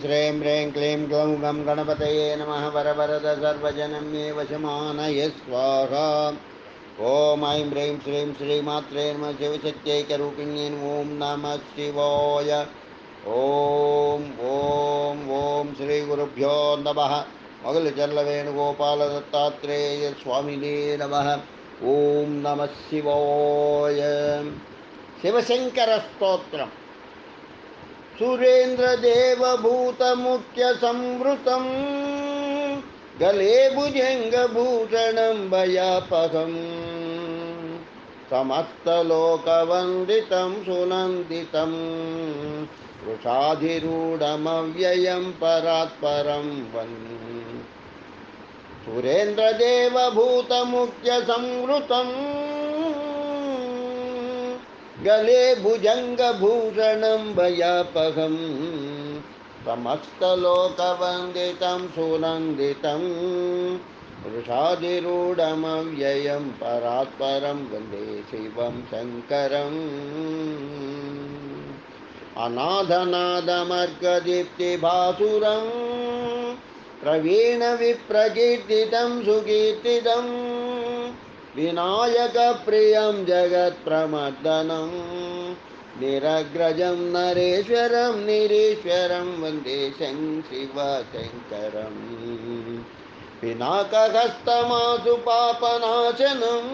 श्रीं ह्रीं क्लीं ग्लौं गं गणपतये नमः वरवरद सर्वजनम्ये वशमानय स्वाहा। ॐ ऐं ह्रीं श्रीं श्रीमात्रे नमः शिवशक्त्यैकरूपिण्ये ॐ नमः शिवाय। ॐ ॐ ॐ श्रीगुरुभ्यो नमः। मगलचल्लवेणुगोपालदत्तात्रेयस्वामिने नमः। ॐ नमः शिवाय। शिवशङ्करस्तोत्रम्। सुरेन्द्रदेवभूतमुख्यसंवृतं गले भुजङ्गभूषणं भयापहम्। समस्तलोकवन्दितं सुनन्दितं। वृषाधिरूढमव्ययं परात्परं वन्। सुरेन्द्रदेवभूतमुख्यसंवृतम् गले भुजङ्गभूषणं भयापहं। समस्तलोकवन्दितं सुनन्दितं वृषादिरूढमव्ययं परात्परं वन्दे शिवं शङ्करम्। अनाथनादमर्गदीप्तिभासुरं प्रवीणविप्रकीर्तितं सुकीर्तितं विनायकप्रियं जगत्प्रमर्दनं निरग्रजं नरेश्वरं निरीश्वरं वन्दे शं शिवशङ्करम् पिनाकहस्तमासु पापनाशनं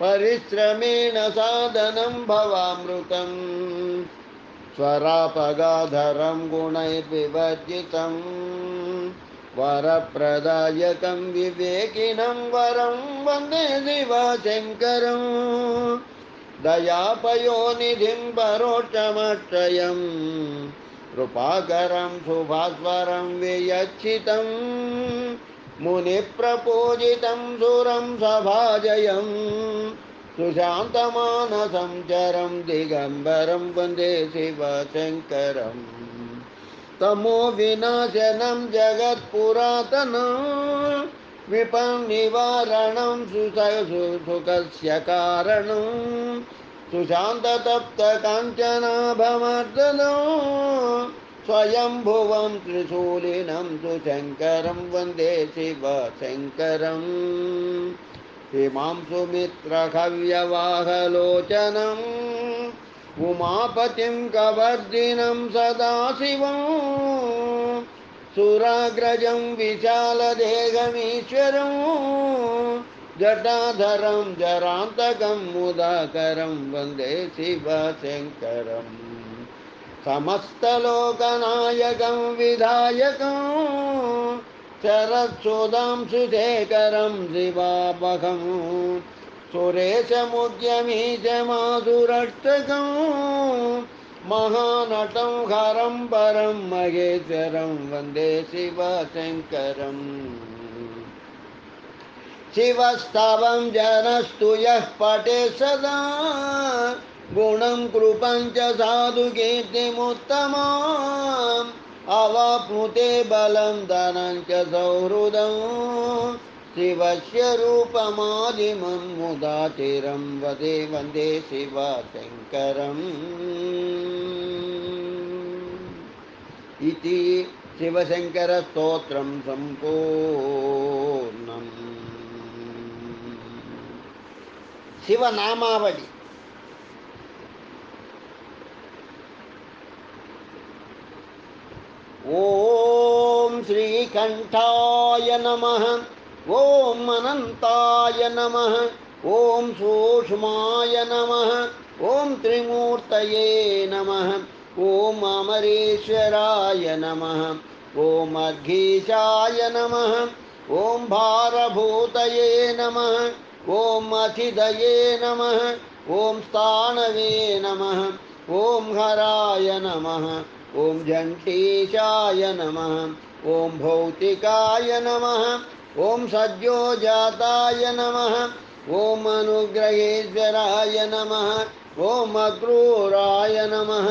परिश्रमेण साधनं भवामृतम् स्वरापगाधरं गुणैर्विवर्जितम् वरप्रदायकं विवेकिनं वरं वन्दे शिवशङ्करं दयापयोनिधिं परोक्षमक्षयं कृपाकरं शुभास्वरं वियच्छितं। मुनिप्रपूजितं सुरं सभाजयं। सुशान्तमानसं चरं दिगम्बरं वन्दे शिवशङ्करम् तमो विनाशनं जगत्पुरातनं विपन्निवारणं सुखस्य कारणं सुशान्ततप्तकाञ्चनाभमर्दनं स्वयंभुवं त्रिशूलिनं सुशङ्करं वन्दे शिवशङ्करम् हिमां सुमित्रहव्यवाहलोचनम् उमापतिं कवर्दिनं सदाशिवं सुराग्रजं विशालदेहमीश्वरं। जटाधरं जरान्तकं मुदाकरं वंदे शिवशङ्करम्। समस्तलोकनायकं विधायकं। शरत्सुदां सुशेखरं शिवापहम् सुरेशमुद्यमीशमासुरष्टकं महानटं हरं परं महेश्वरं वंदे शिवशङ्करम्। शिवस्तवं जनस्तु यः पटे सदा, गुणं कृपं च साधुकीर्तिमुत्तमाम्। अवाप्नुते बलं धनं च सौहृदम्। शिवस्य रूपमादिमं मुदा चिरं वदे वंदे शिवशङ्करम्। इति शिवशङ्करस्तोत्रं सम्पूर्णम्। शिवनामावळि ॐ श्रीकण्ठाय नमः। ॐ अनन्ताय नमः ॐ सूक्ष्माय नमः ॐ त्रिमूर्तये नमः ॐ अमरेश्वराय नमः ॐ अर्घीशाय नमः ॐ भारभूतये नमः ॐ अथिदये नमः ॐ स्थाणवे नमः ॐ हराय नमः ॐ झण्टीशाय नमः ॐ भौतिकाय नमः ॐ सद्योजाताय नमः। ॐ अनुग्रहेश्वराय नमः। ॐ अक्रूराय नमः।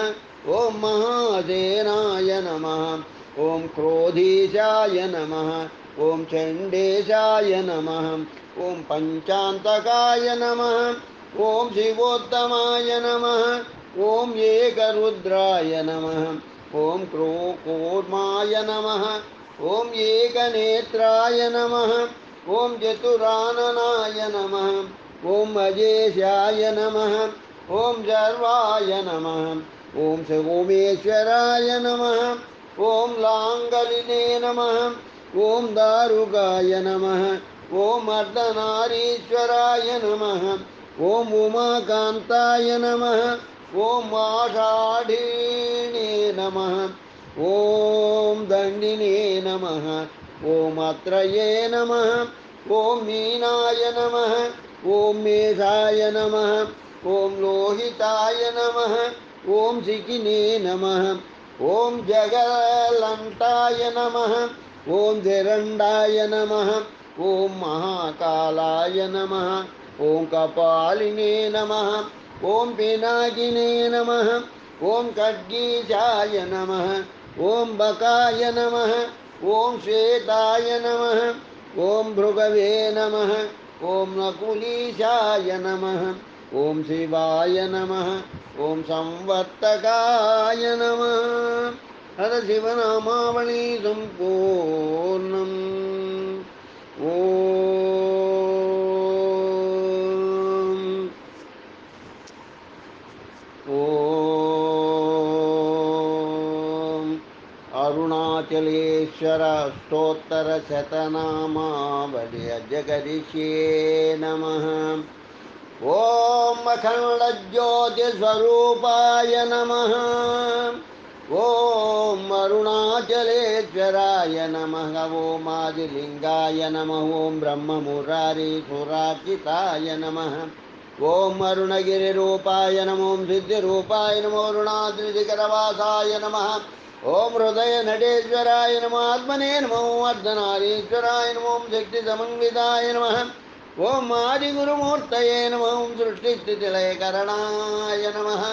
ॐ महासेनाय नमः। ॐ क्रोधीशाय नमः। ॐ चण्डेशाय नमः। ॐ पञ्चान्तकाय नमः। ॐ शिवोत्तमाय नमः। ॐ एकरुद्राय नमः। ॐ क्रो कूर्माय नमः। ॐ एकनेत्राय नमः। ॐ चतुराननाय नमः। ॐ अजेशाय नमः। ॐ सर्वाय नमः। ॐ सोमेश्वराय नमः। ॐ लाङ्गलिने नमः। ॐ दारुकाय नमः। ॐ अर्धनारीश्वराय नमः। ॐ उमाकान्ताय नमः। ॐ आषाढीणे नमः। ॐ दण्डिने नमः ॐ अत्रये नमः ॐ मीनाय नमः ॐ मेषाय नमः ॐ लोहिताय नमः ॐ सिकिने नमः ॐ जगलन्ताय नमः ॐ जरण्डाय नमः ॐ महाकालाय नमः ॐ कपालिने नमः ॐ पिनाकिने नमः ॐ खड्गीशाय नमः ॐ बकाय नमः। ॐ श्वेताय नमः। ॐ भृगवे नमः। ॐ नकुलीशाय नमः। ॐ शिवाय नमः। ॐ संवर्तकाय नमः। हर शिवनामावळी सम्पूर्णम् ॐ अरुणाचलेश्वर स्तोत्तरशतनामावलि जगदिशे नमः। ॐ अखण्डज्योतिस्वरूपाय नमः। ॐ अरुणाचलेश्वराय नमः। ॐ आदिलिङ्गाय नमः। ॐ ब्रह्ममुरारीसुरार्चिताय नमः। ॐ अरुणगिरिरूपाय नमो सिद्धिरूपाय नमो अरुणाद्रिशिखरवासाय नमः। ॐ हृदयनटेश्वराय नमो, आत्मने नमो, अर्धनारीश्वराय नमो शक्ति शक्तिसमन्विताय नम, ओम आदिगुरुमूर्तये नमः ॐ सृष्टिस्थितिलयकरणाय नमः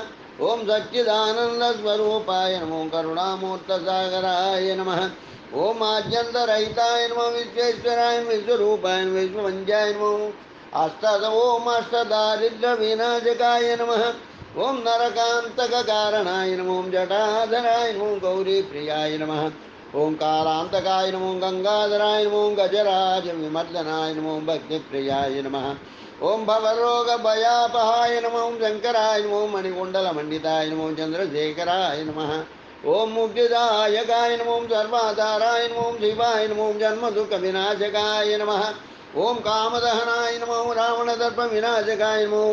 ॐ सच्चिदानन्दस्वरूपाय नमो करुणामूर्तसागराय नम, ओम आद्यन्तरहिताय नमः विश्वेश्वराय विश्वरूपाय नमः विश्ववञ्जाय नमो अष्टद ॐ अष्टदारिद्र्यविनाशकाय नमः ॐ नरकान्तककारणाय नमो जटाधराय नमो गौरीप्रियाय नमः। ॐ कालान्तकाय नमो गङ्गाधराय नमो गजराजविमर्दनाय नमो भक्तिप्रियाय नमः। ॐ भवरोगभयापहाय नमो ॐ शङ्कराय नमो मणिकुण्डलमण्डिताय नमो चन्द्रशेखराय नमः। ॐ मुक्तिदायकाय नमो सर्वाधाराय नमो शिवाय नमो जन्मदुःखविनाशकाय नमः। ॐ कामदहनाय नमो रावणदर्पविनाशकाय नमो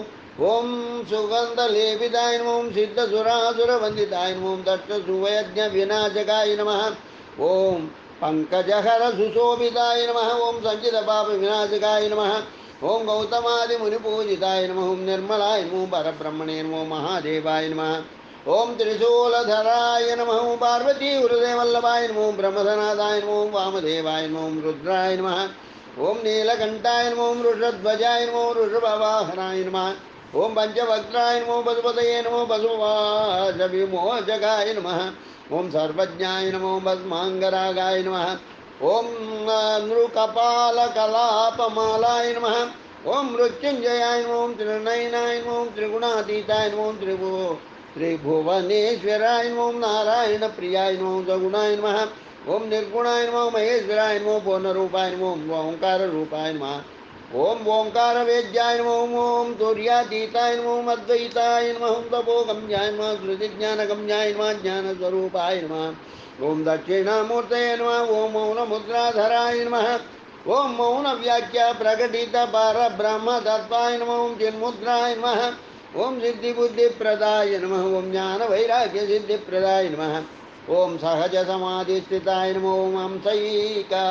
ॐ सुगन्धलेपिताय नमो सिद्धसुरासुरवन्दिताय नमो दट्टसुवयज्ञविनाशकाय नमः ॐ पङ्कजहरसुशोभिताय नमः ॐ सञ्चितपापविनाशकाय नमः ॐ गौतमादिमुनिपूजिताय नमः ॐ निर्मलाय नमो परब्रह्मणे नमो महादेवाय नमः ॐ त्रिशूलधराय नमः ॐ पार्वतीहृदयवल्लभाय नमो ब्रह्मधनादाय नमो वामदेवाय नमो रुद्राय नमः ॐ नीलकण्ठाय नमो वृषध्वजाय नमो वृषभवाहनाय नमः ॐ पञ्चवक्त्राय नमो पशुपतये नमो पशुवाजविमोचकाय नमः। ॐ सर्वज्ञाय नमो भस्माङ्गरागाय नमः। ॐ नृकपालकलापमालाय नमः। ॐ मृत्युञ्जयाय नमो त्रिनयनाय नमो त्रिगुणातीताय नमो त्रिभु, त्रिभुवनेश्वराय नमो नारायणप्रियाय नमो सगुणाय नमः। ॐ निर्गुणाय नमो महेश्वराय नमो पूर्णरूपाय नमो ओङ्काररूपाय नमः। ॐ ओङ्कारवेद्याय नमो ॐ तुर्यातीताय नमो अद्वैताय नमः ॐ तपोगम्याय नमः, श्रुतिज्ञानगम्याय नमः, ज्ञानस्वरूपाय नमः। ॐ दक्षिणामूर्तये नमः ॐ मौनमुद्राधराय नमः। ॐ मौनव्याख्या प्रकटित परब्रह्मतत्त्वाय नमः ॐ चिन्मुद्राय नमः। ॐ सिद्धिबुद्धिप्रदाय नमः ॐ ज्ञानवैराग्यसिद्धिप्रदाय नमः। ॐ सहजसमाधिस्थिताय नमो ॐ हंसैका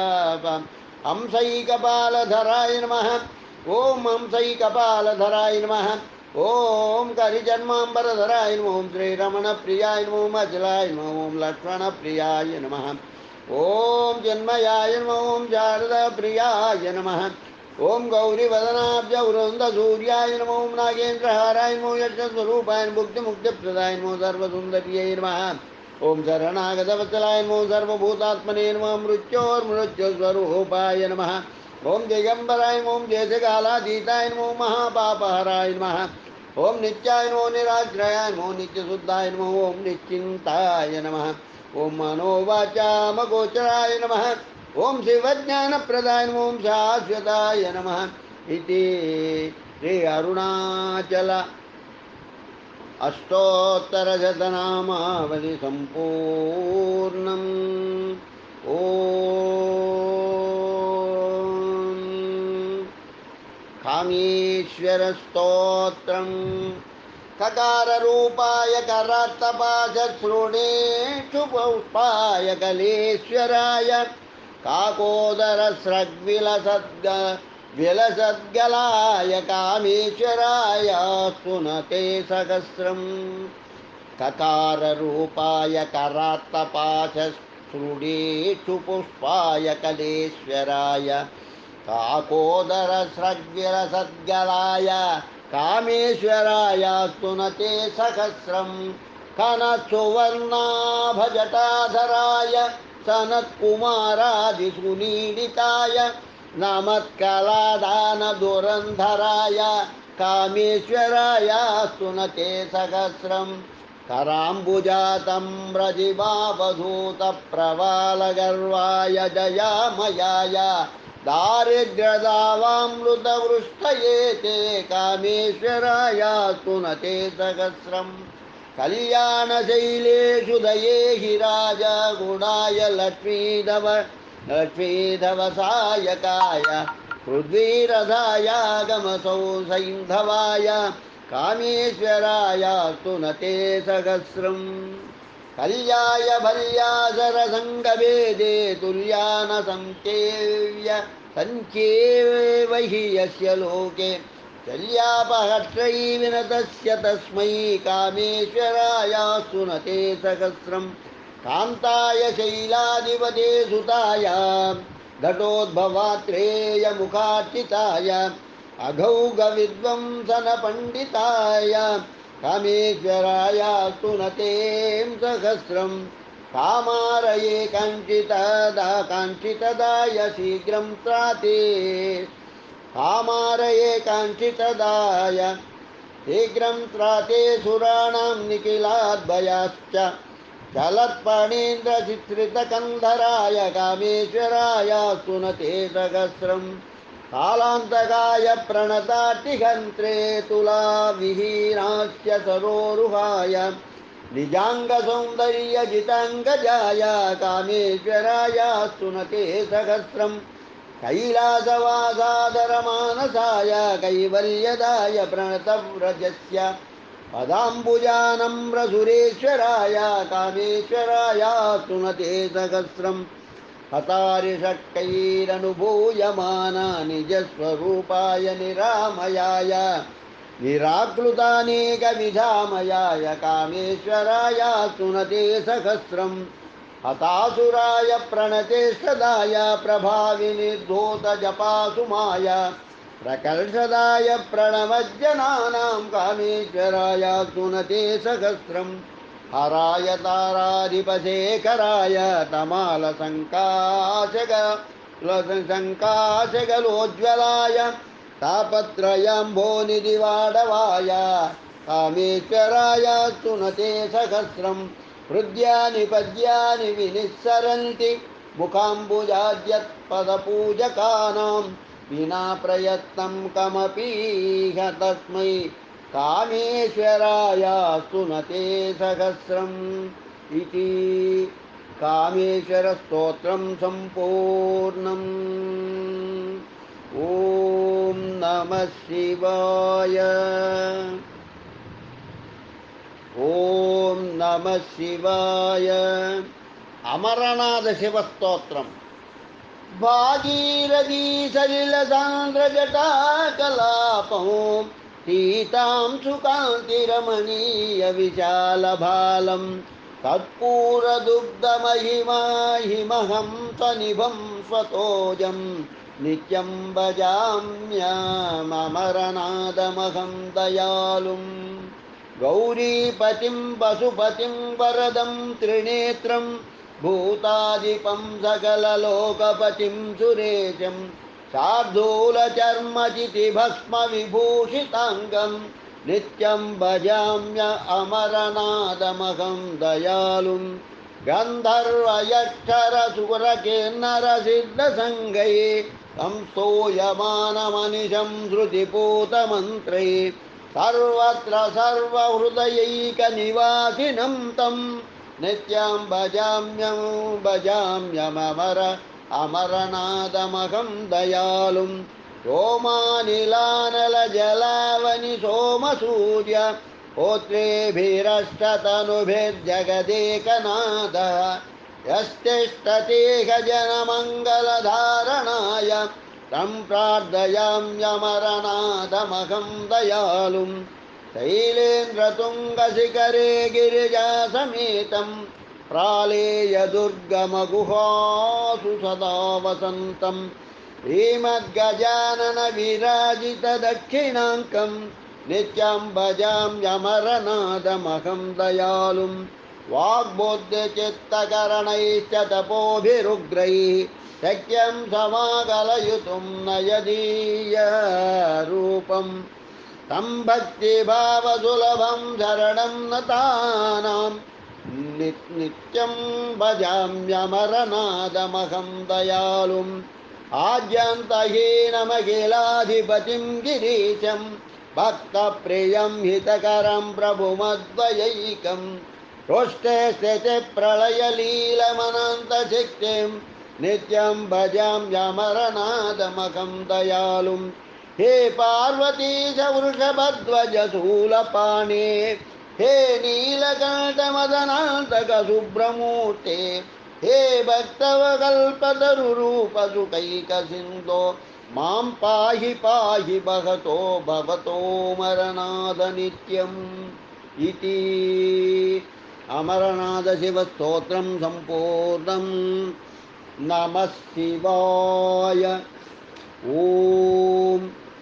हंसैकपालधराय नमः। ॐ हंसैकपालधराय नमः। ॐ करिजन्माम्बरधराय नमो। ॐ श्रीरमणप्रियाय नमो। ॐ अचलाय नमो। ॐ लक्ष्मणप्रियाय नमः। ॐ जन्मयाय नमो। ॐ शारदाप्रियाय नमः। ॐ गौरीवदनाब्जवृन्दसूर्याय नमो। ॐ नागेन्द्रहाराय नमो। यक्षस्वरूपाय मुक्तिमुक्तिप्रदाय नमो। सर्वसुन्दर्यै नमः। ओम शरणागतवत्सलाय नमो सर्वभूतात्मने नमः. मृत्योर्मृत्युस्वरूपाय नमः. ओम दिगंबराय ओम देशकालातीताय नमो महापापहराय नमः. ओम नित्याय नमो निराग्रयाय नमो नित्यशुद्धाय नमो. ओम निश्चिन्ताय नमः. ओम मनोवाचामगोचराय नमः. ओम शिवज्ञानप्रदाय नमो ओम शाश्वताय नमः. इति श्री अरुणाचल अष्टोत्तरशतनामावलि सम्पूर्णम् ॐ कामीश्वरस्तोत्रम् ककाररूपाय करत्तपाशश्रुणेषु पुष्पाय कलेश्वराय काकोदरस्रग्विलसद्ग विलसद्गलाय कामेश्वराय सुनते सहस्रम् ककाररूपाय करात्तपाशश्रुडेषु पुष्पाय कलेश्वराय काकोदरस्रग्विलसद्गलाय कामेश्वराय स्तुनते सहस्रम् कनसुवर्णाभजटाधराय सनत्कुमारादिसुनीडिताय नमत्कलादानदुरन्धराय कामेश्वराय स्तुनते सहस्रम् कराम्बुजातं व्रजिमावधूतप्रवालगर्वाय जयामयाय दारिद्र्यदावामृतवृष्टये ते कामेश्वराय स्तुनते सहस्रम् कल्याणशैलेषु दये हि राजा गुणाय लक्ष्मीधव लक्ष्मीधवसायकाय पृथ्वीरथाय गमसौ सैन्धवाय कामेश्वराय स्तुनते सहस्रम्। कल्याय भल्यासरसङ्गभेदे तुल्यानसङ्केव्य सङ्ख्येव हि यस्य लोके। शल्यापहर्षै विनतस्य तस्मै कामेश्वराय सुनते सहस्रम्। कान्ताय शैलाधिपते सुताय घटोद्भवात्रेयमुखार्चिताय अघौघविद्वंसनपण्डिताय कामेश्वराय सुनते सहस्रम् कामारये काञ्चितदा काञ्चितदाय शीघ्रं त्राते, कामारये काञ्चितदाय, शीघ्रं त्राते सुराणां निखिलाद्भयाश्च चलत्पणीन्द्रचित्रितकन्धराय कामेश्वराय सुनते सहस्रम् कालान्तकाय प्रणताटिघन्त्रे तुलाविहीनास्य सरोरुहाय निजाङ्गसौन्दर्यजिताङ्गजाय कामेश्वराय सुनते सहस्रम् कैलासवासादरमानसाय कैवल्यदाय प्रणतव्रजस्य पदाम्बुजानम्रसुरेश्वराय कामेश्वराय सुनते सहस्रम् हतारिषट्कैरनुभूयमाना निजस्वरूपाय निरामयाय निराकृतानेकविधामयाय कामेश्वराय सुनते सहस्रम् हतासुराय प्रणतेष्टदाय प्रभाविनिर्धूतजपासुमाय प्रकर्षदाय प्रणवज्जनानां कामेश्वराय सुनते सहस्रम् हराय ताराधिपशेखराय तमालसङ्काशग सङ्काशगलोज्ज्वलाय तापत्रयम्भोनिधिवाडवाय कामेश्वराय सुनते सहस्रम् हृद्यानि पद्यानि विनिस्सरन्ति मुखाम्बुजाद्यत्पदपूजकानां विना प्रयत्नं कमपीह तस्मै कामेश्वरायास्तु न ते सहस्रम् इति कामेश्वरस्तोत्रं सम्पूर्णम्। ॐ नमः शिवाय। ॐ नमः शिवाय। अमरनाथशिवस्तोत्रम्। भागीरथी सलिलसान्द्रजटाकलापौ सीतां सुकान्तिरमणीयविशालभालं तत्पूरदुग्धमहिमाहिमहं स्वनिभं स्वतोजं नित्यं भजाम्यामरनादमहं दयालुं। गौरीपतिं वसुपतिं वरदं त्रिनेत्रम् भूतादिपं सकललोकपतिं सुरेशं शार्दूलचर्मचितिभस्मविभूषिताङ्गं नित्यं भजाम्य अमरनादमहं दयालुं गन्धर्वयक्षरसुरकिन्नरसिद्धसङ्गये तं स्तूयमानमनिशं श्रुतिपूतमन्त्रे सर्वत्र सर्वहृदयैकनिवासिनं तं नित्यं भजाम्यं भजाम्यमर अमरनादमहं दयालुं। सोमानिलानलजलावनि सोमसूर्य होत्रेभिरष्टतनुभिर्जगदेकनाद यस्तिष्ठतेह जनमङ्गलधारणाय तं प्रार्थयाम्यमरनाथमहं दयालुं शैलेन्द्रतुङ्गशिखरे गिरिजासमेतं प्रालेयदुर्गमगुहासु सदा वसन्तं श्रीमद्गजाननविराजितदक्षिणाङ्कं नित्यं भजाम्यमरनाथमहं दयालुं वाग्बोध्यचित्तकरणैश्च तपोभिरुग्रैः शक्यं समाकलयितुं न यदीयरूपं तं भक्तिभावसुलभं शरणं नतानां। नित्यं भजाम्यमरनादमहं दयालुम्। आद्यन्तहीनमखिलाधिपतिं गिरीशं। भक्तप्रियं हितकरं प्रभुमद्वयैकं रोष्टे स्थिते प्रलयलीलमनन्तशक्तिं नित्यं भजाम्यमरनादमकं दयालुं हे पार्वतीश वृषभध्वजशूलपाणे हे नीलकण्ठमदनान्तकशुभ्रमूर्ते हे भक्तवकल्पतरुरूपसुकैकसिन्धो माँ पाहि पाहि भगतो भवतो मरनादनित्यम् इति। अमरनादशिवस्तोत्रं सम्पूर्णं नमः शिवाय। ॐ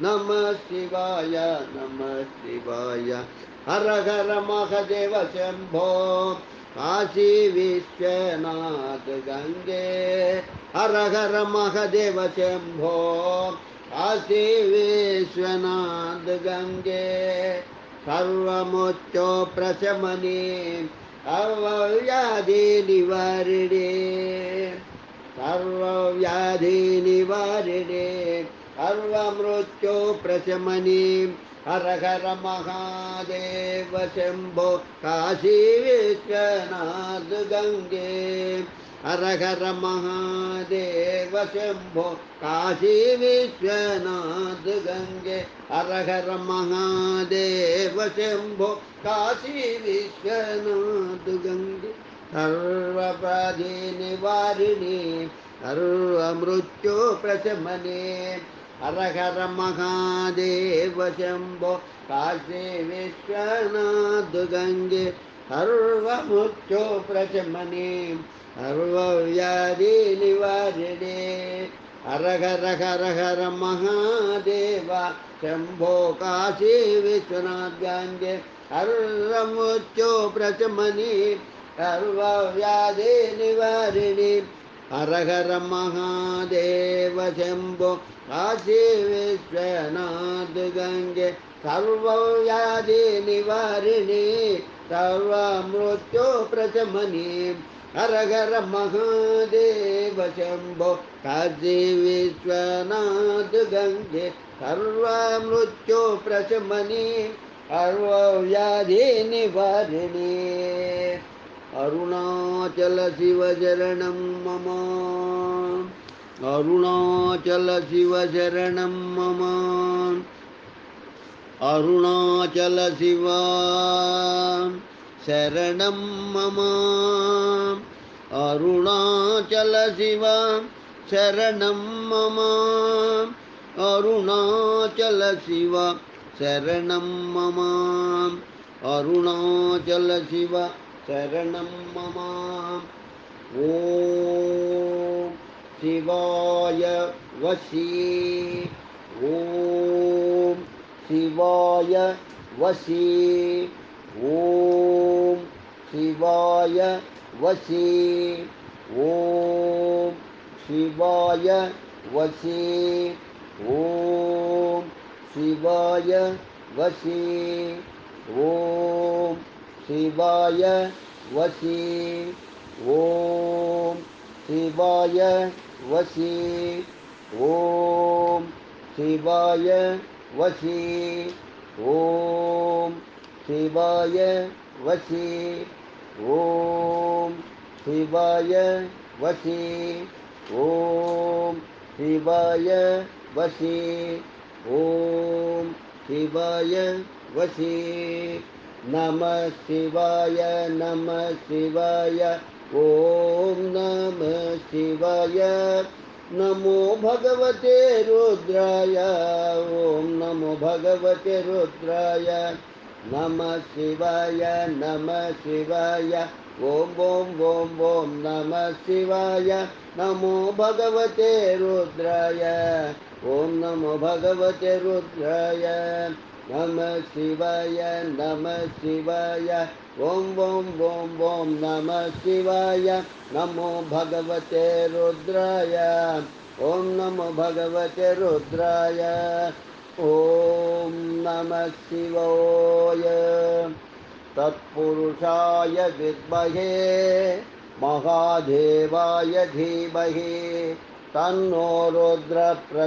நம சிவாய நம சிவாய. ஹர ஹர மகதேவ சம்போ. காசி விஸ்வநாத் கங்கே. ஹர ஹர மகதேவ சம்போ. காசி விஸ்வநாத் கங்கே. சர்வமுச்சோ பிரசமனே सर्वव्याधिनिवारिणे सर्वव्याधिनिवारिणे सर्वमृत्यो प्रशमने हर हर महादेव शम्भो काशी विश्वनाथ गङ्गे। हर हर महादेव शम्भो काशी विश्वनाथ गङ्गे। हर हर महादेव शम्भो काशी विश्वनाथ गङ्गे। सर्वप्राधि निवारिणि, सर्वमृत्यो प्रशमने। हर हर महादेव शम्भो काशी विश्वनाथ गंगे गङ्गे सर्वमुच्चो प्रशमने सर्वव्याधि निवारिणे। हर हर हर हर महादेव शम्भो काशी विश्वनाथ गंगे गङ्गे सर्वमुच्चो प्रशमने सर्वव्याधि हरहर महादेव शम्भो काशी विश्वनाथ गङ्गे सर्वव्याधिनिवारिणि सर्वमृत्युप्रशमनि हर हर महादेव शम्भो काशी विश्वनाथ गङ्गे सर्व्याधि निवारिणी। अरुणाचलशिवशरणं मम अरुणाचलशिवशरणं मम अरुणाचलशिव शरणं मम अरुणाचलशिव शरणं मम अरुणाचलशिव शरणं मम अरुणाचलशिव शरणं मम ॐ शिवाय वशी। ॐ शिवाय वशी। ॐ शिवाय वशी। ॐ शिवाय वशी। ॐ शिवाय वशी। ॐ शिवाय वशी। ॐ शिवाय वशी। ॐ शिवाय वशी। ॐ शिवाय वशी। ॐ शिवाय वशी। ॐ शिवाय वशी। ॐ शिवाय वशी। नमः शिवाय नमः शिवाय ॐ नमः शिवाय नमो भगवते रुद्राय ॐ नमो भगवते रुद्राय नमः शिवाय नमः शिवाय ॐ ॐ ॐ ॐ नमः शिवाय नमो भगवते रुद्राय ॐ नमो भगवते रुद्राय नमः शिवाय नमः शिवाय ॐ नमः शिवाय नमो भगवते रुद्राय ॐ नमो भगवते रुद्राय ॐ नमः शिवाय। तत्पुरुषाय विद्महे महादेवाय धीमहि तन्नो रुद्रप्रचोदयात्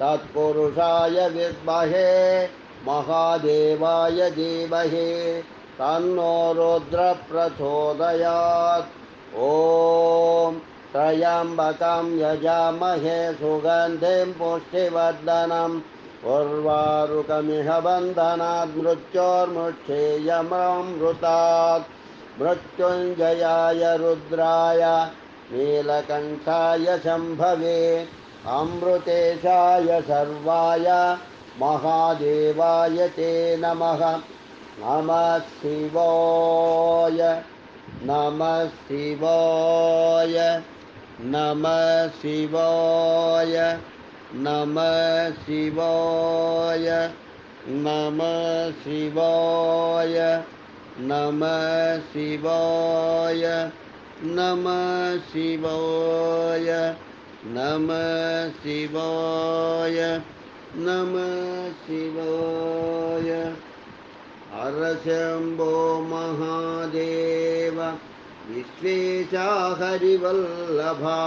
तत्पुरुषाय विद्महे महादेवाय धीमहि, तन्नो रुद्रप्रचोदयात्। ॐ त्र्यम्बकं यजामहे, सुगन्धिं पुष्टिवर्धनम् उर्वारुकमिह बन्धनात् मृत्योर्मुक्षेयमृतात् मृत्युञ्जयाय रुद्राय, नीलकण्ठाय शम्भवे अमृतेशाय सर्वाय महादेवाय ते नमः। नमः शिवाय। नमः शिवाय। नमः शिवाय। नमः शिवाय। नमः शिवाय। नमः शिवाय। नमः शिवाय। नमः शिवाय नमः शिवाय। हर शम्भो महादेव विश्वेशा हरिवल्लभा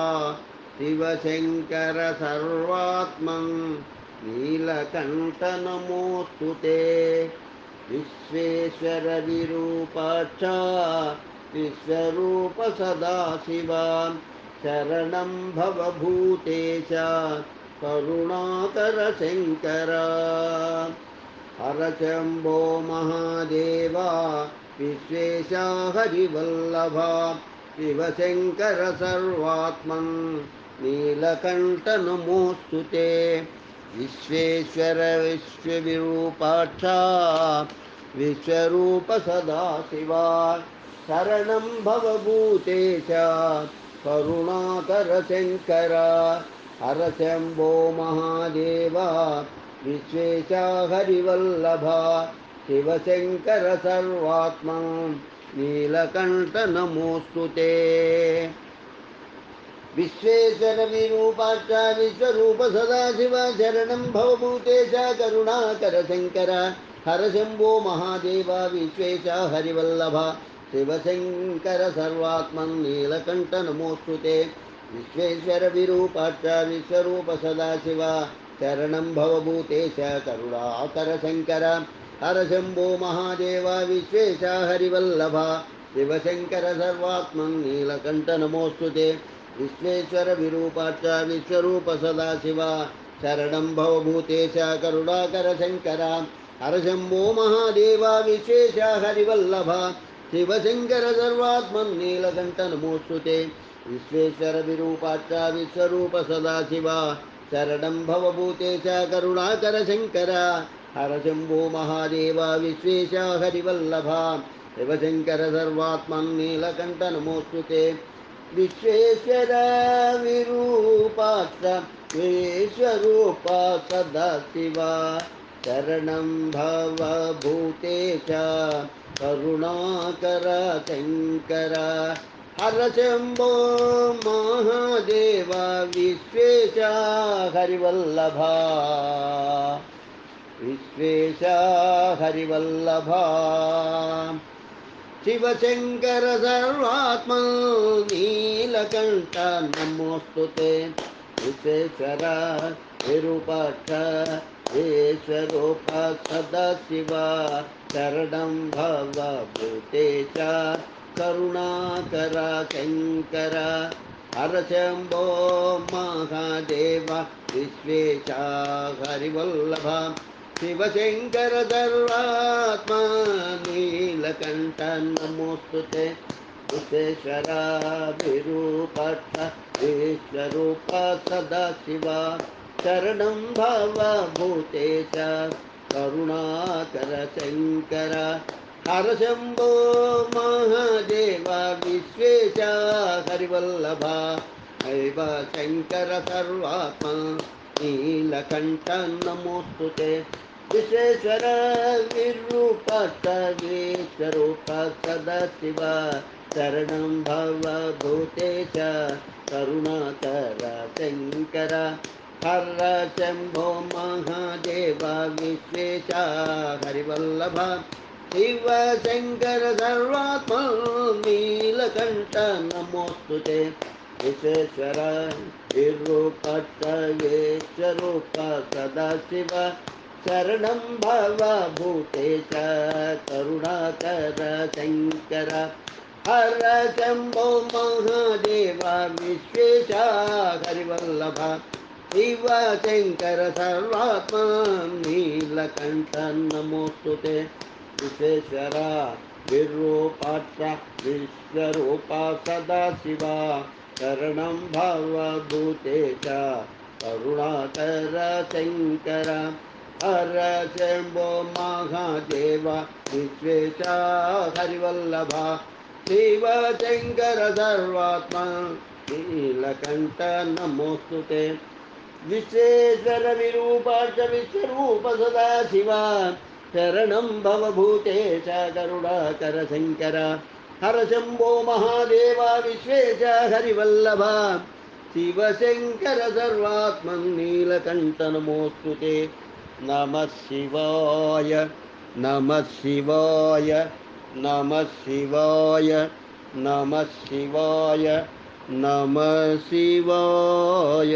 शिवशङ्कर सर्वात्मन् नीलकण्ठनमोऽस्तु ते। विश्वेश्वरविरूपाक्ष विश्वरूप सदाशिवा शरणं भवभूतेश करुणाकर शङ्कर हर शम्भो महादेवा विश्वेशा हरिवल्लभा शिवशङ्कर सर्वात्मन् नीलकण्ठनमोऽस्तु ते। विश्वेश्वर विश्वविरूपाक्षा विश्वरूप सदाशिवा शरणं भवभूतेश। करुणाकर करुणाकर शङ्कर हर हरशम्भो महादेव, विश्वेशा हरिवल्लभा शिवशङ्कर सर्वात्मा, नीलकण्ठ नमोऽस्तु ते। विश्वेश्वरविरूपाच्च विश्वरूप सदाशिव शरणं भवभूतेश हर हरशम्भो महादेव, विश्वेश हरिवल्लभ। शिवशङ्कर सर्वात्मन् नीलकण्ठ नमोऽस्तु ते। विश्वेश्वर विरूपाच्च विश्वरूप सदाशिव। शरणं भवभूतेश करुणाकर शङ्कर हर शम्भो महादेव, विश्वेश हरिवल्लभा। शिवशङ्कर सर्वात्मन् नीलकण्ठ नमोऽस्तु ते। विश्वेश्वर विरूपाच्च विश्वरूप सदा शिवा शरणं भवभूतेश करुणाकर शङ्कर हर शम्भो महादेव, विश्वेश हरिवल्लभा। शिवशङ्कर सर्वात्मन् नीलकण्ठ नमोऽस्तु ते विश्वेश्वर विरूपाच्च विश्वरूप सदा शिवा शरणं करुणाकर शङ्कर हर शम्भो महादेव, विश्वेश हरिवल्लभा। शिवशङ्कर सर्वात्मन् नीलकण्ठ नमोऽस्तु ते विश्वेश्वर विरूपाच्च विश्वरूप सदा शरणं भवभूतेश करुणाकर शङ्कर हर शम्भो महादेव, विश्वेश हरिवल्लभा। विश्वेश हरिवल्लभा। शिवशङ्कर सर्वात्मा, नीलकण्ठ, नमोऽस्तु ते। विश्वेश्वर विरूपाक्ष ईश्वरूप सदाशिव शरणं भवभूते च करुणाकर शङ्कर हर शम्भो महादेव, विश्वेशा हरिवल्लभ। शिवशङ्कर सर्वात्मा, नीलकण्ठ नमोऽस्तु ते। सदाशिवा। शरणं भवभूते च करुणाकर शङ्कर हर शम्भो महादेव विश्वेश। हरिवल्लभा। हैव शङ्कर सर्वात्मा। नीलकण्ठ नमोऽस्तु ते विश्वेश्वर विरूप सर्वेश्वरूप सदाशिव शरणं भवभूते च करुणाकर शङ्कर हर शम्भो महादेव विश्वेश हरिवल्लभ। शिवशङ्कर सर्वात्मा नीलकण्ठ नमोऽस्तु ते। विश्वेश्वर विरूपट्टवेश्वरूप सदाशिव शरणं भवभूते च करुणाकर शङ्कर। हर शम्भो महादेव विश्वेश हरिवल्लभ। शिवशङ्कर सर्वात्मा नीलकण्ठ नमोऽस्तु ते विश्वेश्वर विरूपाक्ष विश्वरूप सदा शिवा, शरणं भवभूते च करुणाकर शङ्कर हर शम्भो महादेव, विश्वेश हरिवल्लभा सर्वात्मा नीलकण्ठ नमोऽस्तु ते विश्वेश्वर विरूपार्च विश्वरूप सदा शिवा शरणं भवभूते शङ्कर हर शम्भो महादेव विश्वेश हरिवल्लभा। शिवशङ्कर सर्वात्मन् नीलकण्ठ नमोऽस्तु ते। नमः शिवाय नमः शिवाय नमः शिवाय नमः शिवाय नमः शिवाय।